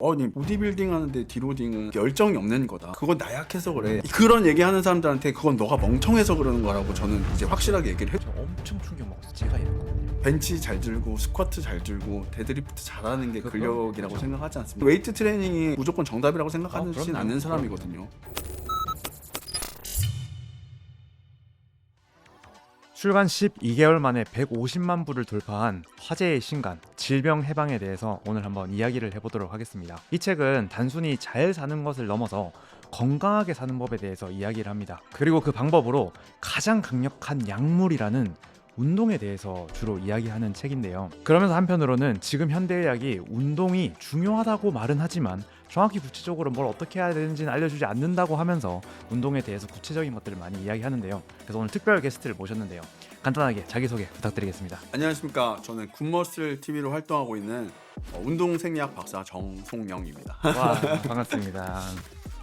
아니 보디빌딩 하는데 디로딩은 열정이 없는 거다. 그건 나약해서 그래. 그런 얘기하는 사람들한테 그건 너가 멍청해서 그러는 거라고 저는 이제 확실하게 얘기를 해. 저 엄청 충격 먹었어. 제가 이랬거든요. 벤치 잘 들고 스쿼트 잘 들고 데드리프트 잘하는 게? 근력이라고 그죠. 생각하지 않습니다. 웨이트 트레이닝이 무조건 정답이라고 생각하는 아, 진 그럼요. 않는 사람이거든요. 출간 12개월 만에 150만 부를 돌파한 화제의 신간 질병 해방에 대해서 오늘 한번 이야기를 해보도록 하겠습니다. 이 책은 단순히 잘 사는 것을 넘어서 건강하게 사는 법에 대해서 이야기를 합니다. 그리고 그 방법으로 가장 강력한 약물이라는 운동에 대해서 주로 이야기하는 책인데요. 그러면서 한편으로는 지금 현대의학이 운동이 중요하다고 말은 하지만 정확히 구체적으로 뭘 어떻게 해야 되는지는 알려주지 않는다고 하면서 운동에 대해서 구체적인 것들을 많이 이야기하는데요. 그래서 오늘 특별 게스트를 모셨는데요. 간단하게 자기소개 부탁드리겠습니다. 안녕하십니까. 저는 굿머슬 TV로 활동하고 있는 어, 운동 생리학 박사 정송영입니다. 와 반갑습니다.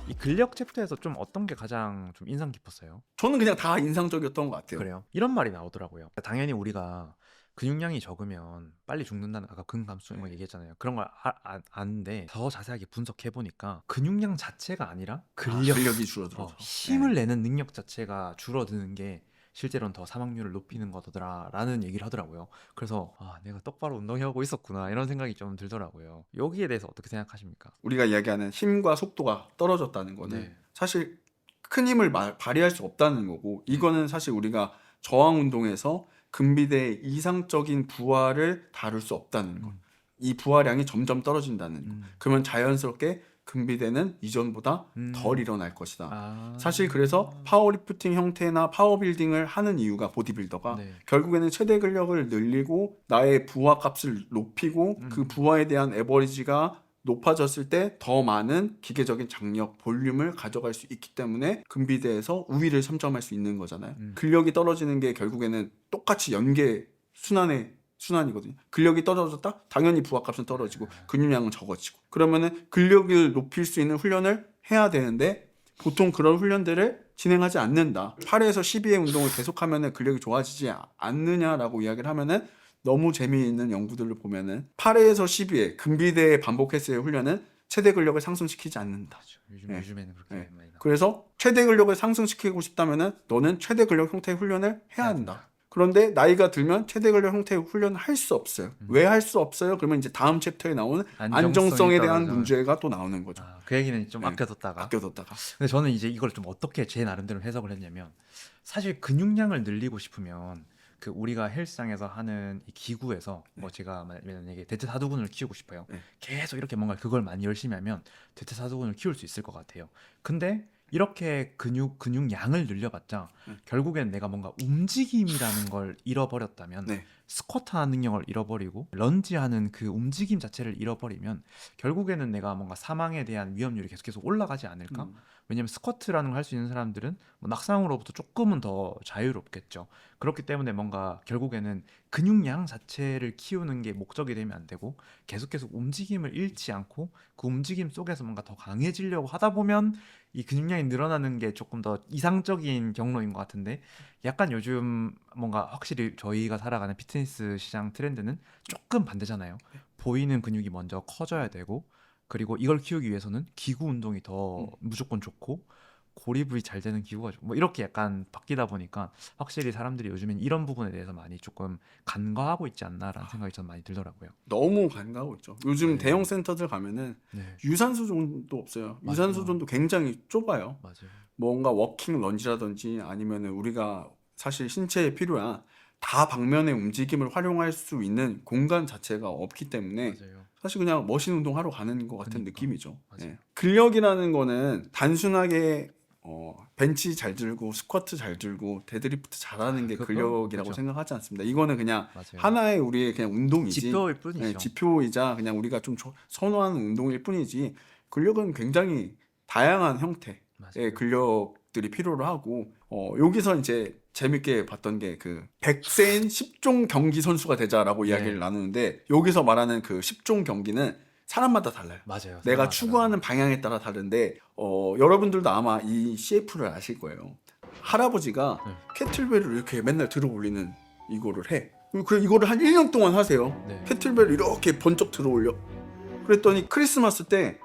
이 근력 챕터에서 좀 어떤 게 가장 좀 인상 깊었어요? 저는 그냥 다 인상적이었던 것 같아요. 그래요? 이런 말이 나오더라고요. 당연히 우리가 근육량이 적으면 빨리 죽는다는 아까 근감수 이런 거 얘기했잖아요. 그런 걸 아, 아, 아는데 더 자세하게 분석해 보니까 근육량 자체가 아니라 아, 근력, 근력 이 줄어들어서 어, 힘을 내는 능력 자체가 줄어드는 게 실제로는 더 사망률을 높이는 거더라라는 얘기를 하더라고요. 그래서 아 내가 똑바로 운동해오고 있었구나 이런 생각이 좀 들더라고요. 여기에 대해서 어떻게 생각하십니까? 우리가 이야기하는 힘과 속도가 떨어졌다는 거는 네. 사실 큰 힘을 마- 발휘할 수 없다는 거고 이거는 사실 우리가 저항 운동에서 근비대의 이상적인 부하를 다룰 수 없다는 거. 음. 이 부하량이 점점 떨어진다는 거. 음. 그러면 자연스럽게 근비대는 이전보다 음. 덜 일어날 것이다. 아. 사실 그래서 파워리프팅 형태나 파워빌딩을 하는 이유가 보디빌더가 네. 결국에는 최대 근력을 늘리고 나의 부하 값을 높이고 음. 그 부하에 대한 에버리지가 높아졌을 때 더 많은 기계적인 장력, 볼륨을 가져갈 수 있기 때문에 근비대에서 우위를 점점할 수 있는 거잖아요. 음. 근력이 떨어지는 게 결국에는 똑같이 연계 순환의 순환이거든요. 근력이 떨어졌다? 당연히 부하값은 떨어지고 근육량은 적어지고. 그러면은 근력을 높일 수 있는 훈련을 해야 되는데 보통 그런 훈련들을 진행하지 않는다. 8에서 12의 운동을 계속하면은 근력이 좋아지지 않느냐라고 이야기를 하면은 너무 재미있는 연구들을 보면은 8회에서 12회 근비대에 반복했을 훈련은 최대 근력을 상승시키지 않는다. 요즘 네. 요즘에는 그렇게 네. 많이 나. 그래서 최대 근력을 상승시키고 싶다면은 너는 최대 근력 형태의 훈련을 해야 한다. 그런데 나이가 들면 최대 근력 형태의 훈련을 할 수 없어요. 음. 왜할 수 없어요? 그러면 이제 다음 챕터에 나오는 안정성에 대한. 문제가 또 나오는 거죠. 아, 그 얘기는 좀 네. 아껴뒀다가. 아껴뒀다가. 근데 저는 이제 이걸 좀 어떻게 제 나름대로 해석을 했냐면 사실 근육량을 늘리고 싶으면 그 우리가 헬스장에서 하는 이 기구에서 뭐 제가 만약에 대퇴사두근을 키우고 싶어요. 네. 계속 이렇게 뭔가 그걸 많이 열심히 하면 대퇴사두근을 키울 수 있을 것 같아요. 근데 이렇게 근육 근육량을 늘려봤자 네. 결국엔 내가 뭔가 움직임이라는 걸 잃어버렸다면 네. 스쿼트 하는 능력을 잃어버리고 런지 하는 그 움직임 자체를 잃어버리면 결국에는 내가 뭔가 사망에 대한 위험률이 계속 계속 올라가지 않을까? 음. 왜냐면 스쿼트라는 걸 할 수 있는 사람들은 뭐 낙상으로부터 조금은 더 자유롭겠죠. 그렇기 때문에 뭔가 결국에는 근육량 자체를 키우는 게 목적이 되면 안 되고 계속 계속 움직임을 잃지 않고 그 움직임 속에서 뭔가 더 강해지려고 하다 보면 이 근육량이 늘어나는 게 조금 더 이상적인 경로인 것 같은데 약간 요즘 뭔가 확실히 저희가 살아가는 피트니스 시장 트렌드는 조금 반대잖아요. 보이는 근육이 먼저 커져야 되고 그리고 이걸 키우기 위해서는 기구 운동이 더 음. 무조건 좋고 고립이 잘 되는 기구가 좋- 뭐 이렇게 약간 바뀌다 보니까 확실히 사람들이 요즘엔 이런 부분에 대해서 많이 조금 간과하고 있지 않나라는 생각이 저는 많이 들더라고요. 너무 간과하고 있죠. 요즘 네. 대형 센터들 가면은 네, 유산소 존도 없어요. 맞아요. 유산소 존도 굉장히 좁아요. 맞아요. 뭔가 워킹 런지라든지 아니면은 우리가 사실 신체에 필요한 다 방면의 움직임을 활용할 수 있는 공간 자체가 없기 때문에 맞아요. 사실 그냥 머신 운동 하러 가는 것 같은 그러니까. 느낌이죠. 예. 근력이라는 거는 단순하게 어, 벤치 잘 들고 스쿼트 잘 들고 데드리프트 잘하는 게 그거? 근력이라고 그죠. 생각하지 않습니다. 이거는 그냥 맞아요. 하나의 우리의 그냥 운동이지. 지표일 뿐이죠. 네, 지표이자 그냥 우리가 좀 조- 선호하는 운동일 뿐이지 근력은 굉장히 다양한 형태의 맞아요. 근력들이 필요로 하고 어, 여기서 이제 재밌게 봤던 게그 백세인 10종 경기 선수가 되자라고 네. 이야기를 나누는데 여기서 말하는 그 10종 경기는 사람마다 달라요. 맞아요. 내가 추구하는 방향에 따라 다른데 어, 여러분들도 아마 이 CF를 아실 거예요. 할아버지가 네. 캐틀벨을 이렇게 맨날 들어 올리는 이거를 해. 그 이거를 한 1년 동안 하세요. 네. 캐틀벨을 이렇게 번쩍 들어 올려. 그랬더니 크리스마스 때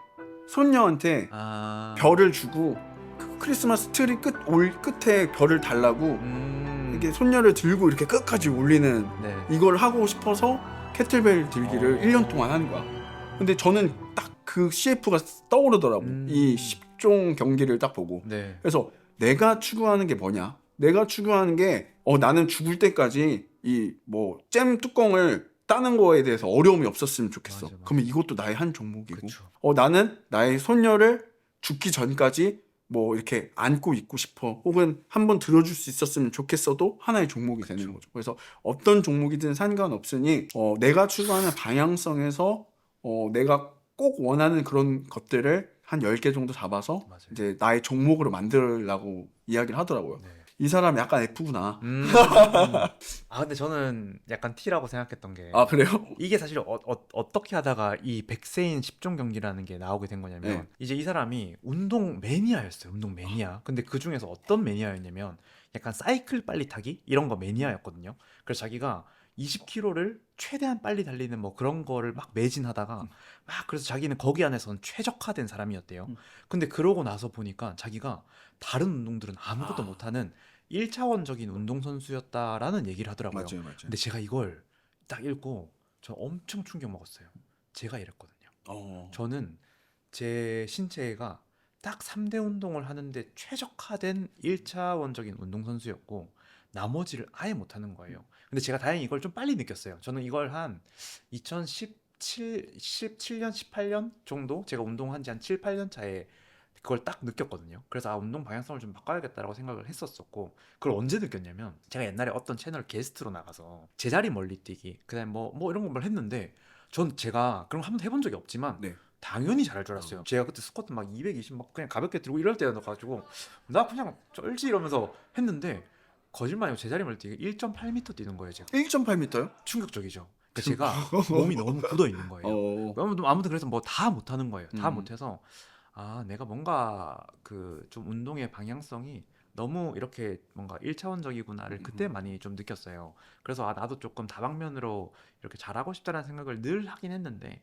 손녀한테 아. 별을 주고 그 크리스마스 트리 끝 올 끝에 별을 달라고 음. 이게 손녀를 들고 이렇게 끝까지 올리는 네. 이걸 하고 싶어서 캐틀벨 들기를 어. 1년 동안 하는 거야. 근데 저는 딱 그 CF가 떠오르더라고. 음. 이 10종 경기를 딱 보고. 네. 그래서 내가 추구하는 게 뭐냐? 내가 추구하는 게 어, 나는 죽을 때까지 이 뭐 잼 뚜껑을 따는 거에 대해서 어려움이 없었으면 좋겠어. 맞아, 맞아. 그러면 이것도 나의 한 종목이고. 그렇죠. 어 나는 나의 손녀를 죽기 전까지 뭐 이렇게 안고 있고 싶어 혹은 한번 들어줄 수 있었으면 좋겠어도 하나의 종목이 되는 거죠. 그래서 어떤 종목이든 상관없으니 어, 내가 추구하는 방향성에서 어, 내가 꼭 원하는 그런 것들을 한 10개 정도 잡아서 맞아요. 이제 나의 종목으로 만들라고 이야기를 하더라고요. 네. 이 사람 약간 F구나. 음. 아 근데 저는 약간 T라고 생각했던 게 아 그래요? 이게 사실 어, 어, 떻게 하다가 이 백세인 10종 경기라는 게 나오게 된 거냐면 네. 이제 이 사람이 운동 매니아였어요. 운동 매니아. 근데 그 중에서 어떤 매니아였냐면 약간 사이클 빨리 타기 이런 거 매니아였거든요. 그래서 자기가 20km를 최대한 빨리 달리는 뭐 그런 거를 막 매진하다가 막 그래서 자기는 거기 안에서는 최적화된 사람이었대요. 음. 근데 그러고 나서 보니까 자기가 다른 운동들은 아무것도 아. 못하는 1차원적인 운동선수였다라는 얘기를 하더라고요. 맞아요, 맞아요. 근데 제가 이걸 딱 읽고 저 엄청 충격 먹었어요. 제가 이랬거든요. 어. 저는 제 신체가 딱 3대 운동을 하는데 최적화된 1차원적인 운동선수였고 나머지를 아예 못하는 거예요. 근데 제가 다행히 이걸 좀 빨리 느꼈어요. 저는 이걸 한 2017, 17년, 18년 정도 제가 운동한 지 한 7, 8년 차에 그걸 딱 느꼈거든요. 그래서 아 운동 방향성을 좀 바꿔야겠다라고 생각을 했었었고 그걸 언제 느꼈냐면 제가 옛날에 어떤 채널 게스트로 나가서 제자리 멀리 뛰기 그다음에 뭐뭐 이런 걸 했는데 전 제가 그런 거 한 번도 해본 적이 없지만 네. 당연히 잘할 줄 알았어요. 제가 그때 스쿼트 막 220 막 그냥 가볍게 들고 이럴 때여가지고 나 그냥 쩔지 이러면서 했는데 거짓말이고 제자리 멀리 뛰기 1.8m 뛰는 거예요. 제가 1.8m요? 충격적이죠. 그러니까 제가 몸이 너무 굳어 있는 거예요. 어. 아무튼 아무튼 그래서 뭐 다 못하는 거예요. 다 음. 못해서 아 내가 뭔가 그 좀 운동의 방향성이 너무 이렇게 뭔가 일차원적이구나를 그때 음. 많이 좀 느꼈어요. 그래서 아 나도 조금 다방면으로 이렇게 잘하고 싶다는 생각을 늘 하긴 했는데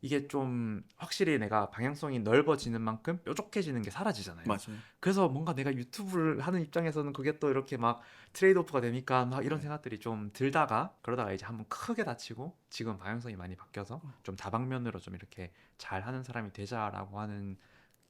이게 좀 확실히 내가 방향성이 넓어지는 만큼 뾰족해지는 게 사라지잖아요. 맞아요. 그래서 뭔가 내가 유튜브를 하는 입장에서는 그게 또 이렇게 막 트레이드 오프가 되니까 막 이런 생각들이 좀 들다가 그러다가 이제 한번 크게 다치고 지금 방향성이 많이 바뀌어서 좀 다방면으로 좀 이렇게 잘 하는 사람이 되자라고 하는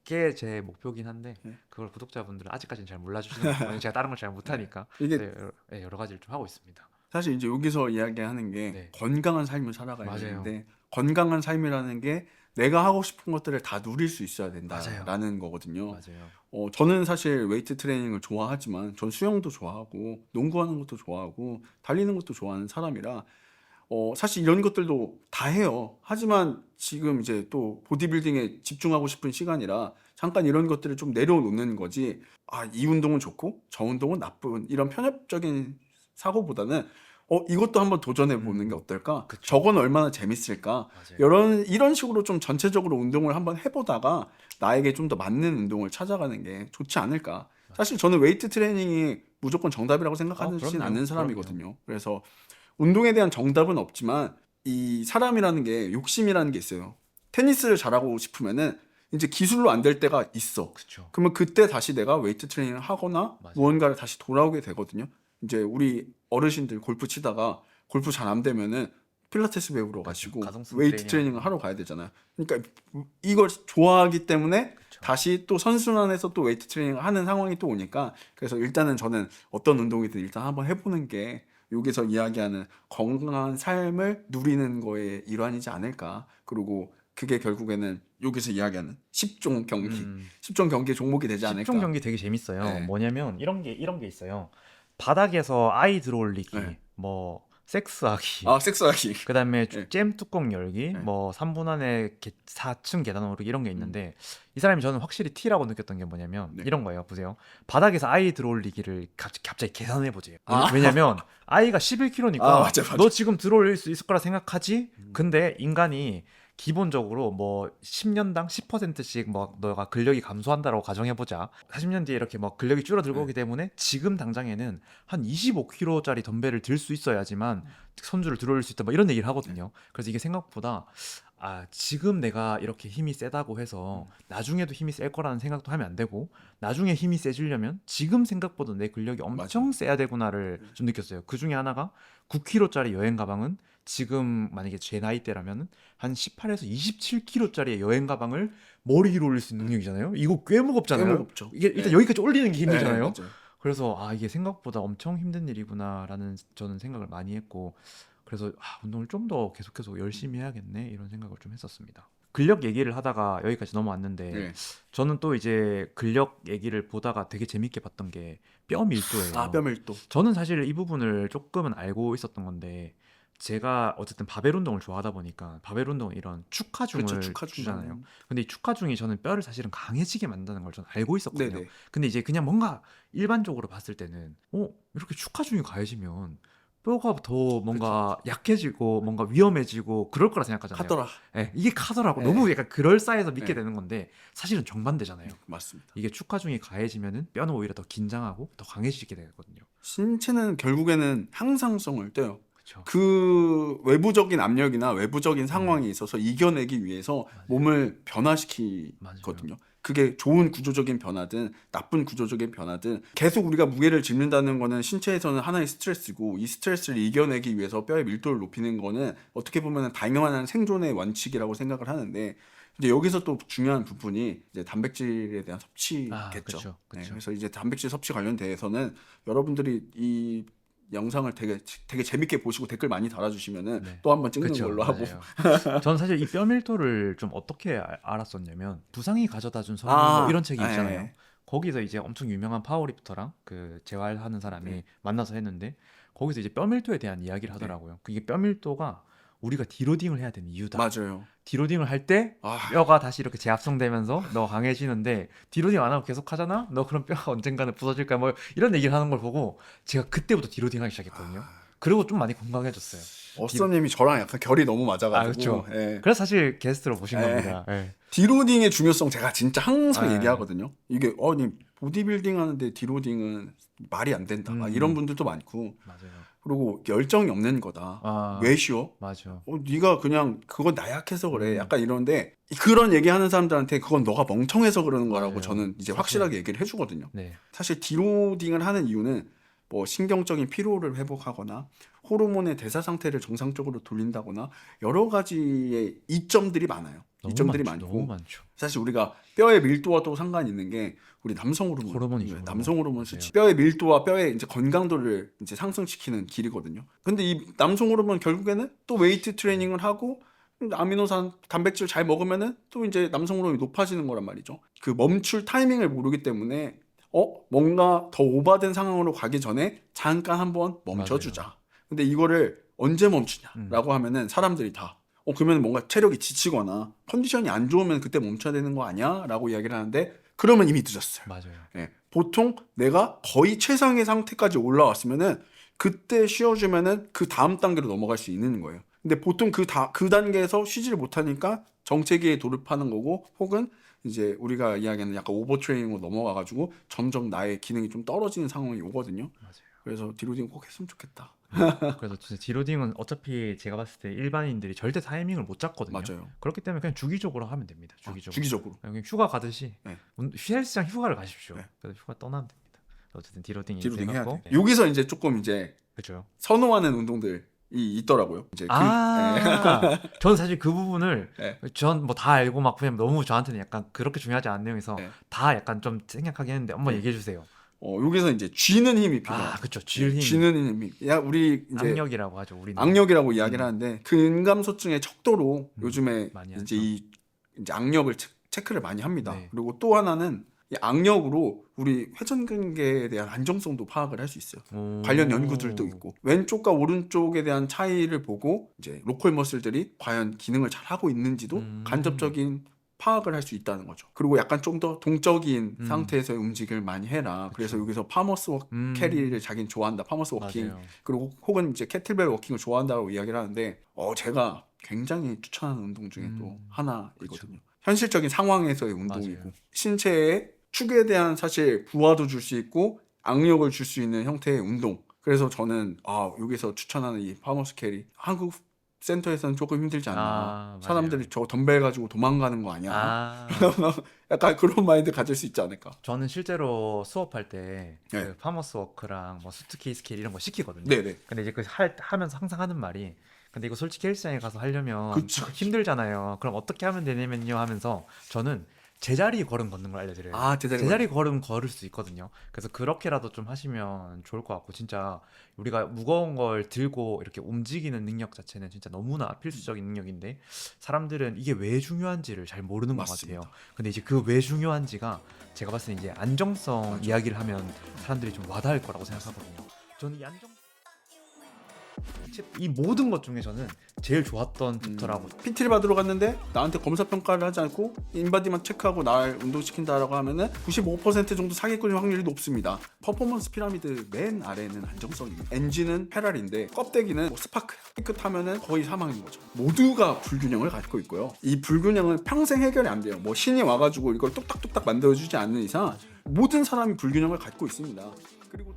게 제 목표긴 한데 네. 그걸 구독자분들은 아직까지는 잘 몰라주시는 거 같아요. 제가 다른 걸 잘 못하니까 이게 네, 여러, 네, 여러 가지를 좀 하고 있습니다. 사실 이제 여기서 이야기하는 게 네. 건강한 삶을 살아가야 맞아요. 되는데 건강한 삶이라는 게 내가 하고 싶은 것들을 다 누릴 수 있어야 맞아요. 된다라는 거거든요. 맞아요. 어, 저는 사실 웨이트 트레이닝을 좋아하지만 전 수영도 좋아하고 농구하는 것도 좋아하고 달리는 것도 좋아하는 사람이라 어, 사실 이런 것들도 다 해요. 하지만 지금 이제 또 보디빌딩에 집중하고 싶은 시간이라 잠깐 이런 것들을 좀 내려놓는 거지. 아, 이 운동은 좋고 저 운동은 나쁜 이런 편협적인 사고보다는 어, 이것도 한번 도전해 보는 음. 게 어떨까? 그쵸. 저건 얼마나 재밌을까? 맞아요. 이런 이런 식으로 좀 전체적으로 운동을 한번 해보다가 나에게 좀 더 맞는 운동을 찾아가는 게 좋지 않을까. 사실 저는 웨이트 트레이닝이 무조건 정답이라고 생각하지는 아. 않는 사람이거든요. 그래서 운동에 대한 정답은 없지만 이 사람이라는 게 욕심이라는 게 있어요. 테니스를 잘하고 싶으면은 이제 기술로 안 될 때가 있어. 그렇죠. 그러면 그때 다시 내가 웨이트 트레이닝을 하거나 맞아요. 무언가를 다시 돌아오게 되거든요. 이제 우리 어르신들 골프 치다가 골프 잘 안 되면은 필라테스 배우러 가시고 웨이트 트레이닝 트레이닝 을 하러 가야 되잖아요. 그러니까 이걸 좋아하기 때문에 그쵸. 다시 또 선순환에서 또 웨이트 트레이닝을 하는 상황이 또 오니까 그래서 일단은 저는 어떤 운동이든 일단 한번 해보는 게 여기서 이야기하는 건강한 삶을 누리는 거의 일환이지 않을까. 그리고 그게 결국에는 여기서 이야기하는 10종 경기, 음. 10종 경기 종목이 되지 않을까. 10종 경기 되게 재밌어요. 네. 뭐냐면 이런 게 이런 게 있어요. 바닥에서 아이 들어올리기, 네. 뭐 섹스하기, 아 섹스하기. 그다음에 네. 잼 뚜껑 열기, 네. 뭐 3분 안에 게- 4층 계단 오르기 이런 게 음. 있는데 이 사람이 저는 확실히 T라고 느꼈던 게 뭐냐면 네. 이런 거예요. 보세요. 바닥에서 아이 들어올리기를 갑- 갑자기 계산해 보지. 아. 왜냐면 아이가 11kg니까 아, 맞아, 맞아. 너 지금 들어올릴 수 있을 거라 생각하지? 음. 근데 인간이 기본적으로 뭐 10년당 10%씩 뭐 너가 근력이 감소한다라고 가정해 보자. 40년 뒤에 이렇게 뭐 근력이 줄어들고 네. 오기 때문에 지금 당장에는 한 25kg짜리 덤벨을 들 수 있어야지만 선주를 들어올릴 수 있다. 뭐 이런 얘기를 하거든요. 그래서 이게 생각보다 아 지금 내가 이렇게 힘이 세다고 해서 나중에도 힘이 셀 거라는 생각도 하면 안 되고 나중에 힘이 세지려면 지금 생각보다 내 근력이 엄청 세야 되구나를 좀 느꼈어요. 그 중에 하나가 9kg짜리 여행 가방은 지금 만약에 제 나이 때라면 한 18에서 27kg짜리 여행 가방을 머리 위로 올릴 수 있는 능력이잖아요. 이거 꽤 무겁잖아요. 꽤 무겁죠. 이게 일단 네. 여기까지 올리는 게 힘들잖아요. 네. 그래서 아 이게 생각보다 엄청 힘든 일이구나라는 저는 생각을 많이 했고 그래서 아, 운동을 좀 더 계속해서 열심히 해야겠네 이런 생각을 좀 했었습니다. 근력 얘기를 하다가 여기까지 넘어왔는데 네. 저는 또 이제 근력 얘기를 보다가 되게 재밌게 봤던 게 뼈 밀도예요. 아 뼈 밀도. 저는 사실 이 부분을 조금은 알고 있었던 건데 제가 어쨌든 바벨 운동을 좋아하다 보니까 바벨 운동은 이런 축하중을 그렇죠. 축하 주잖아요. 근데 이 축하중이 저는 뼈를 사실은 강해지게 만드는 걸 저는 알고 있었거든요. 네네. 근데 이제 그냥 뭔가 일반적으로 봤을 때는 어 이렇게 축하중이 가해지면 뼈가 더 뭔가 약해지고 뭔가 위험해지고 그럴 거라 생각하잖아요. 하더라. 예, 이게 카더라고 네. 너무 약간 그럴싸해서 믿게 네. 되는 건데 사실은 정반대잖아요. 맞습니다. 이게 축하중이 가해지면은 뼈는 오히려 더 긴장하고 더 강해지게 되거든요. 신체는 결국에는 항상성을 떼요. 그렇죠. 그 외부적인 압력이나 외부적인 상황에 있어서 이겨내기 위해서. 몸을. 변화시키거든요. 그게 좋은 구조적인 변화든 나쁜 구조적인 변화든 계속 우리가 무게를 짚는다는 거는 신체에서는 하나의 스트레스고 이 스트레스를 이겨내기 위해서 뼈의 밀도를 높이는 거는 어떻게 보면 당연한 생존의 원칙이라고 생각을 하는데 이제 여기서 또 중요한 부분이 이제 단백질에 대한 섭취겠죠. 아, 그쵸, 네, 그쵸. 그래서 이제 단백질 섭취 관련돼서는 여러분들이 이 영상을 되게 되게 재밌게 보시고 댓글 많이 달아주시면은 네. 또 한번 찍는 그쵸, 걸로 하고 맞아요. 저는 사실 이 뼈 밀도를 좀 어떻게 알- 알았었냐면 부상이 가져다준 선물 아, 뭐 이런 책이 예, 있잖아요. 예. 거기서 이제 엄청 유명한 파워리프터랑 그 재활하는 사람이 네. 만나서 했는데 거기서 이제 뼈 밀도에 대한 이야기를 하더라고요. 그게 뼈 밀도가 우리가 디로딩을 해야 되는 이유다. 맞아요. 디로딩을 할 때 아, 뼈가 다시 이렇게 재합성되면서 너 강해지는데 디로딩 안 하고 계속 하잖아? 너 그럼 뼈가 언젠가는 부서질까? 뭐 이런 얘기를 하는 걸 보고 제가 그때부터 디로딩 하기 시작했거든요. 그리고 좀 많이 건강해졌어요. 어썸님이 저랑 약간 결이 너무 맞아가지고 아, 그쵸. 예. 그래서 사실 게스트로 모신 네. 겁니다. 예. 디로딩의 중요성 제가 진짜 항상 네. 얘기하거든요. 이게 어니 보디빌딩 하는데 디로딩은 말이 안 된다. 막 음. 이런 분들도 많고 맞아요. 그리고 열정이 없는 거다. 아, 왜 쉬워? 맞아. 어, 네가 그냥 그건 나약해서 그래. 음. 약간 이런데 그런 얘기하는 사람들한테 그건 너가 멍청해서 그러는 거라고 맞아요. 저는 이제 확실하게 얘기를 해주거든요. 네. 사실 디로딩을 하는 이유는 뭐 신경적인 피로를 회복하거나 호르몬의 대사 상태를 정상적으로 돌린다거나 여러 가지의 이점들이 많아요. 이점들이 많죠. 많고 많죠. 사실 우리가 뼈의 밀도와도 상관이 있는 게 우리 남성 호르몬, 호르몬이죠, 네. 남성 호르몬 맞아요. 수치, 뼈의 밀도와 뼈의 이제 건강도를 이제 상승시키는 길이거든요. 근데 이 남성 호르몬 결국에는 또 웨이트 트레이닝을 하고 아미노산, 단백질 잘 먹으면은 또 이제 남성 호르몬이 높아지는 거란 말이죠. 그 멈출 타이밍을 모르기 때문에 어 뭔가 더 오바된 상황으로 가기 전에 잠깐 한번 멈춰주자. 근데 이거를 언제 멈추냐라고 음. 하면은 사람들이 다 어, 그러면 뭔가 체력이 지치거나 컨디션이 안 좋으면 그때 멈춰야 되는 거 아니야? 라고 이야기를 하는데 그러면 이미 늦었어요. 맞아요. 예. 보통 내가 거의 최상의 상태까지 올라왔으면은 그때 쉬어주면은 그 다음 단계로 넘어갈 수 있는 거예요. 근데 보통 그 다, 그 단계에서 쉬지를 못하니까 정체기에 돌입하는 거고 혹은 이제 우리가 이야기하는 약간 오버트레이닝으로 넘어가가지고 점점 나의 기능이 좀 떨어지는 상황이 오거든요. 맞아요. 그래서 디로딩 꼭 했으면 좋겠다. 그래서 진짜 디로딩은 어차피 제가 봤을 때 일반인들이 절대 타이밍을 못 잡거든요. 맞아요. 그렇기 때문에 그냥 주기적으로 하면 됩니다. 아, 주기적으로. 주기적으로. 그냥 휴가 가듯이 네. 운- 헬스장 휴가를 가십시오. 네. 그래서 휴가 떠나면 됩니다. 어쨌든 디로딩이 디로딩 해야. 돼. 여기서 이제 조금 이제 그렇죠. 선호하는 운동들이 있더라고요. 이제 그- 예. 아, 저는 사실 그 부분을 네. 전 뭐 다 알고 막 그냥 너무 저한테는 약간 그렇게 중요하지 않은 내용에서 네. 다 약간 좀 생략하긴 했는데 한번 네. 얘기해 주세요. 어, 여기서 이제 쥐는 힘이 필요해요. 아, 그렇죠. 질 힘, 쥐는 힘이. 야, 우리 이제 악력이라고 하죠. 우리는. 악력이라고 이야기를 하는데 근감소증의 척도로 음, 요즘에 이제 하죠. 이 이제 악력을 체, 체크를 많이 합니다. 네. 그리고 또 하나는 이 악력으로 우리 회전근개에 대한 안정성도 파악을 할 수 있어요. 오. 관련 연구들도 있고 왼쪽과 오른쪽에 대한 차이를 보고 이제 로컬 머슬들이 과연 기능을 잘 하고 있는지도 음. 간접적인 파악을 할 수 있다는 거죠. 그리고 약간 좀 더 동적인 음. 상태에서의 움직임을 많이 해라. 그래서. 여기서 파머스 워 음, 캐리를 자기는 좋아한다. 파머스 워킹 맞아요. 그리고 혹은 이제 캐틀벨 워킹을 좋아한다고 이야기를 하는데 어 제가 굉장히 추천하는 운동 중에 또 음, 하나이거든요. 현실적인 상황에서의 운동이고 맞아요. 신체에 축에 대한 사실 부하도 줄 수 있고 악력을 줄 수 있는 형태의 운동. 그래서 저는 아 여기서 추천하는 이 파머스 캐리 한국 센터에서는 조금 힘들지 않나. 아. 사람들이 저 덤벨 가지고 도망가는 거 아니야? 아, 약간 그런 마인드 가질 수 있지 않을까? 저는 실제로 수업할 때그 네. 파머스 워크랑 뭐 수트케이 스케일 이런 거 시키거든요. 네네. 근데 이제 그 할, 하면서 항상 하는 말이 근데 이거 솔직히 헬스장에 가서 하려면 그쵸. 힘들잖아요. 그럼 어떻게 하면 되냐면요 하면서 저는 제자리 걸음 걷는 걸 알려드려요. 아 제자리. 제자리 걸음 걸을 수 있거든요. 그래서 그렇게라도 좀 하시면 좋을 것 같고 진짜 우리가 무거운 걸 들고 이렇게 움직이는 능력 자체는 진짜 너무나 필수적인 능력인데 사람들은 이게 왜 중요한지를 잘 모르는 것 맞습니다. 같아요. 근데 이제 그 왜 중요한지가 제가 봤을 때 이제 안정성 이야기를 하면 사람들이 좀 와닿을 거라고 생각하거든요. 저는 이 안정 이 모든 것 중에 저는 제일 좋았던 챕터라고 PT를 받으러 갔는데 나한테 검사 평가를 하지 않고 인바디만 체크하고 날 운동시킨다라고 하면은 95% 정도 사기꾼일 확률이 높습니다. 퍼포먼스 피라미드 맨 아래는 안정성입니다. 엔진은 페라리인데 껍데기는 뭐 스파크 깨끗하면은 거의 사망인 거죠. 모두가 불균형을 갖고 있고요. 이 불균형은 평생 해결이 안 돼요. 뭐 신이 와가지고 이걸 뚝딱뚝딱 만들어주지 않는 이상 모든 사람이 불균형을 갖고 있습니다. 그리고